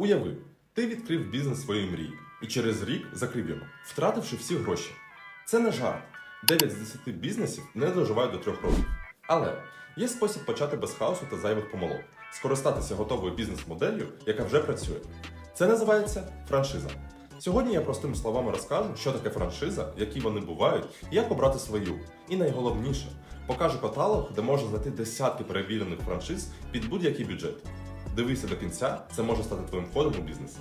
Уяви, ти відкрив бізнес своєї мрії і через рік закрив його, втративши всі гроші. Це не жарт. 9 з 10 бізнесів не доживають до 3 років. Але є спосіб почати без хаосу та зайвих помилок, скористатися готовою бізнес-моделлю, яка вже працює. Це називається франшиза. Сьогодні я простими словами розкажу, що таке франшиза, які вони бувають, як обрати свою. І найголовніше, покажу каталог, де можна знайти десятки перевірених франшиз під будь-який бюджет. Дивися до кінця, це може стати твоїм входом у бізнес.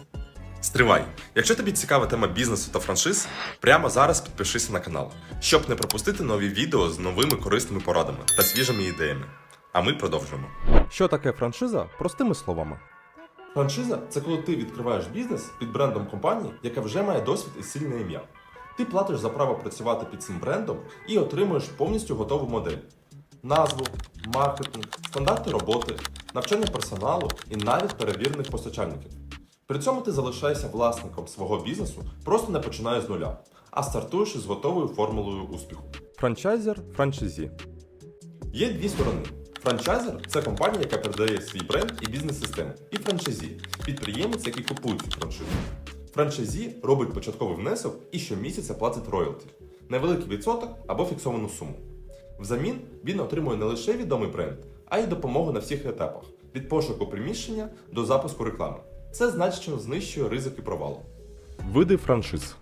Стривай! Якщо тобі цікава тема бізнесу та франшиз, прямо зараз підпишися на канал, щоб не пропустити нові відео з новими корисними порадами та свіжими ідеями. А ми продовжуємо. Що таке франшиза? Простими словами. Франшиза це коли ти відкриваєш бізнес під брендом компанії, яка вже має досвід і сильне ім'я. Ти платиш за право працювати під цим брендом і отримуєш повністю готову модель: назву, маркетинг, стандарти роботи, навчання персоналу і навіть перевірених постачальників. При цьому ти залишаєшся власником свого бізнесу, просто не починаєш з нуля, а стартуєш із готовою формулою успіху. Франчайзер, франшизі. Є дві сторони. Франчайзер це компанія, яка передає свій бренд і бізнес-систему. І франшизі підприємець, який купує цю франшизу. Франшизі робить початковий внесок і щомісяця платить роялті, невеликий відсоток або фіксовану суму. Взамін він отримує не лише відомий бренд, а й допомогу на всіх етапах від пошуку приміщення до запуску реклами. Це значно знищує ризики провалу. Види франшиз.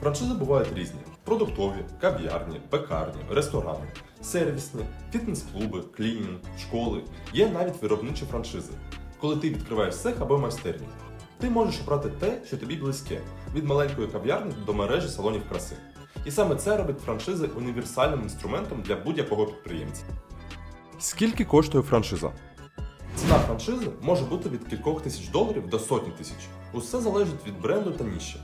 Франшизи бувають різні: продуктові, кав'ярні, пекарні, ресторани, сервісні, фітнес-клуби, клінінг, школи. Є навіть виробничі франшизи, коли ти відкриваєш цех або майстерню. Ти можеш обрати те, що тобі близьке, від маленької кав'ярні до мережі салонів краси. І саме це робить франшизи універсальним інструментом для будь-якого підприємця. Скільки коштує франшиза? Ціна франшизи може бути від кількох тисяч доларів до сотні тисяч. Усе залежить від бренду та ніші.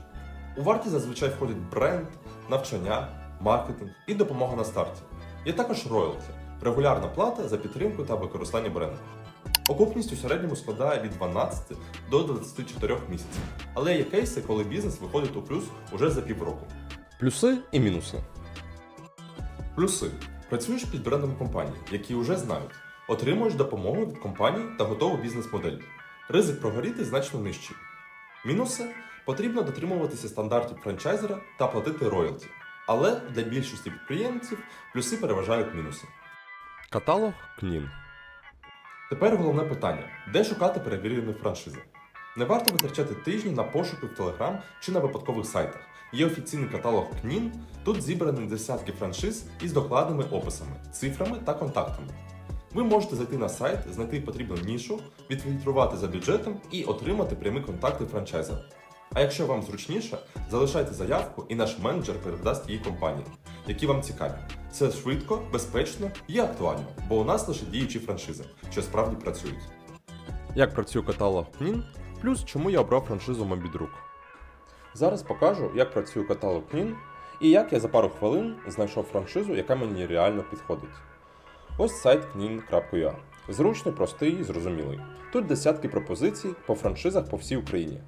У вартість зазвичай входять бренд, навчання, маркетинг і допомога на старті. Є також роялті регулярна плата за підтримку та використання бренду. Окупність у середньому складає від 12 до 24 місяців, але є кейси, коли бізнес виходить у плюс уже за півроку. Плюси і мінуси. Плюси. Працюєш під брендом компанії, які вже знають. Отримуєш допомогу від компанії та готову бізнес-модель. Ризик прогоріти значно нижчий. Мінуси потрібно дотримуватися стандартів франчайзера та платити роялті. Але для більшості підприємців плюси переважають мінуси. Каталог КНІН. Тепер головне питання: де шукати перевірені франшизи? Не варто витрачати тижні на пошуки в Telegram чи на випадкових сайтах. Є офіційний каталог КНІН, тут зібрані десятки франшиз із докладними описами, цифрами та контактами. Ви можете зайти на сайт, знайти потрібну нішу, відфільтрувати за бюджетом і отримати прямі контакти франчайзера. А якщо вам зручніше, залишайте заявку і наш менеджер передасть її компанії, які вам цікаві. Це швидко, безпечно і актуально, бо у нас лише діючі франшизи, що справді працюють. Як працює каталог КНІН, плюс чому я обрав франшизу Мобідрук. Зараз покажу, як працює каталог КНІН і як я за пару хвилин знайшов франшизу, яка мені реально підходить. Ось сайт knin.ua. Зручний, простий зрозумілий. Тут десятки пропозицій по франшизах по всій Україні.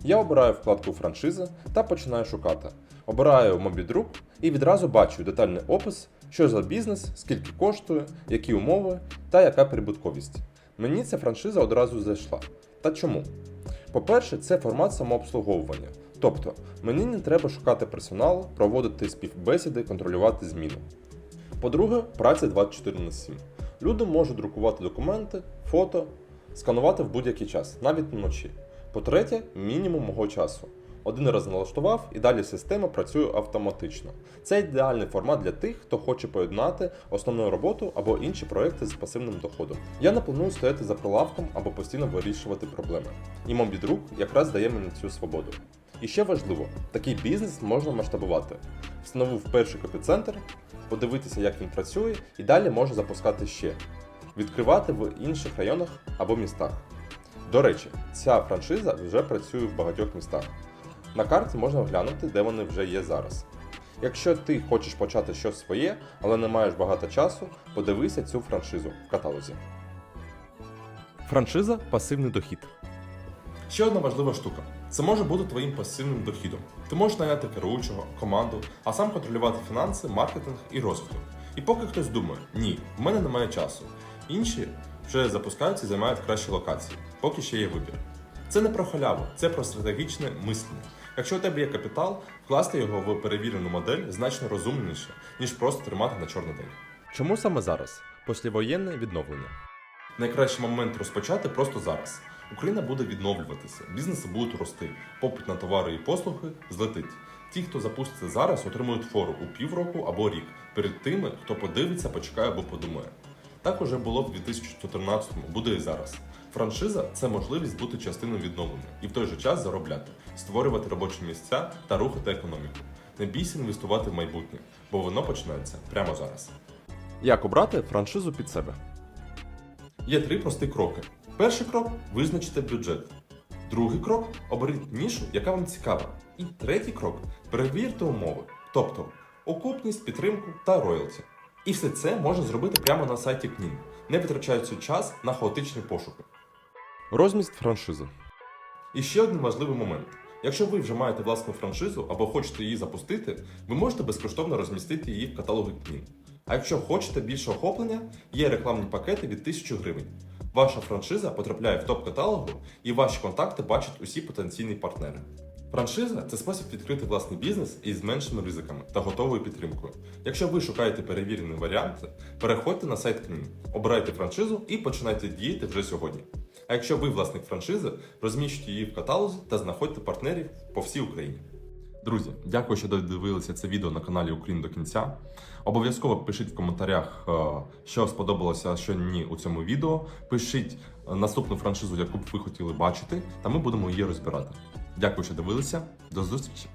Я обираю вкладку франшиза та починаю шукати. Обираю Мобідрук і відразу бачу детальний опис, що за бізнес, скільки коштує, які умови та яка прибутковість. Мені ця франшиза одразу зайшла. Та чому? По-перше, це формат самообслуговування. Тобто, мені не треба шукати персонал, проводити співбесіди, контролювати зміну. По-друге, праця 24 на 7. Люди можуть друкувати документи, фото, сканувати в будь-який час, навіть вночі. По-третє, мінімум мого часу. Один раз налаштував і далі система працює автоматично. Це ідеальний формат для тих, хто хоче поєднати основну роботу або інші проекти з пасивним доходом. Я не планую стояти за прилавком або постійно вирішувати проблеми. І мобідрук якраз дає мені цю свободу. І ще важливо, такий бізнес можна масштабувати. Встановив перший копіцентр, подивитися, як він працює, і далі можна запускати ще, відкривати в інших районах або містах. До речі, ця франшиза вже працює в багатьох містах. На карті можна глянути, де вони вже є зараз. Якщо ти хочеш почати щось своє, але не маєш багато часу, подивися цю франшизу в каталозі. Франшиза пасивний дохід. Ще одна важлива штука: це може бути твоїм пасивним дохідом. Ти можеш наняти керуючого, команду, а сам контролювати фінанси, маркетинг і розвиток. І поки хтось думає, ні, в мене немає часу. Інші вже запускаються і займають кращі локації, поки ще є вибір. Це не про халяву, це про стратегічне мислення. Якщо у тебе є капітал, вкласти його в перевірену модель значно розумніше, ніж просто тримати на чорний день. Чому саме зараз? Послівоєнне відновлення. Найкращий момент розпочати просто зараз. Україна буде відновлюватися, бізнеси будуть рости, попит на товари і послуги злетить. Ті, хто запуститься зараз, отримують фору у півроку або рік перед тими, хто подивиться, почекає або подумає. Так уже було в 2014-му, буде і зараз. Франшиза це можливість бути частиною відновлення і в той же час заробляти, створювати робочі місця та рухати економіку. Не бійся інвестувати в майбутнє, бо воно починається прямо зараз. Як обрати франшизу під себе? Є три прості кроки. Перший крок визначте бюджет. Другий крок оберіть нішу, яка вам цікава. І третій крок перевірте умови, тобто окупність, підтримку та роялті. І все це можна зробити прямо на сайті КНІН, не витрачаючи час на хаотичні пошуки. Розміст франшизи. І ще один важливий момент. Якщо ви вже маєте власну франшизу або хочете її запустити, ви можете безкоштовно розмістити її в каталогі КНІН. А якщо хочете більше охоплення, є рекламні пакети від 1000 гривень. Ваша франшиза потрапляє в топ каталогу і ваші контакти бачать усі потенційні партнери. Франшиза це спосіб відкрити власний бізнес із меншими ризиками та готовою підтримкою. Якщо ви шукаєте перевірені варіанти, переходьте на сайт КНІН, обирайте франшизу і починайте діяти вже сьогодні. А якщо ви власник франшизи, розміщуйте її в каталозі та знаходьте партнерів по всій Україні. Друзі, дякую, що додивилися це відео на каналі Україн до кінця. Обов'язково пишіть в коментарях, е, що сподобалося, що ні у цьому відео. Пишіть е, наступну франшизу, яку б ви хотіли бачити, та ми будемо її розбирати. Дякую, що дивилися. До зустрічі!